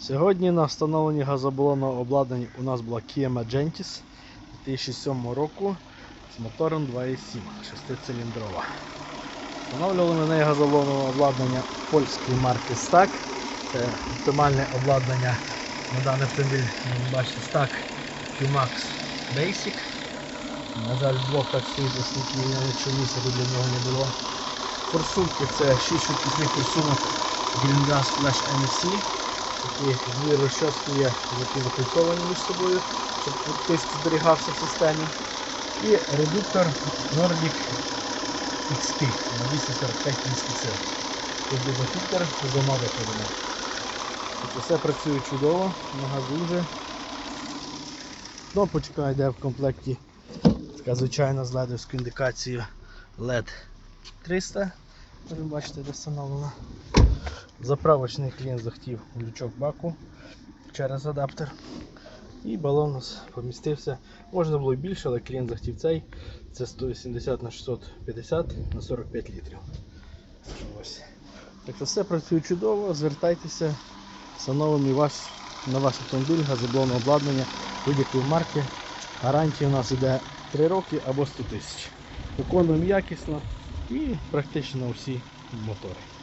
Сьогодні на встановленні газобалонного обладнання у нас була Kia Magentis 2007 року з мотором 2.7 6-циліндрова. Встановлювали на неї газобалонне обладнання польської марки Stack. Це оптимальне обладнання на даний автомобіль, бачите, Stack Qmax Basic. На жаль, блок так стоїть, оскільки нічого місця для нього не було. Форсунки це 6 швидкісних форсунок Greengrass Flash NFC. Такі дві розчоски є, які закольцовані між собою, щоб тиск зберігався в системі. І редуктор Nordic XP на 245 кінських сил. Тут буде фільтр з двома. Тобто Все працює чудово, на газу вже. Кнопочка йде в комплекті така звичайна з ледовською індикацією LED 300. Ви бачите, де встановлена. Заправочний клієнт захотів лючок баку через адаптер. І балон у нас помістився. Можна було і більше, але клієнт захотів цей. Це 180 на 650 на 45 літрів. Ось. Так все працює чудово, звертайтеся, встановимо ваш, на ваш автомобіль газоблонне обладнання будь-якої марки. Гарантія у нас йде 3 роки або 100 тисяч. Виконуємо якісно і практично всі мотори.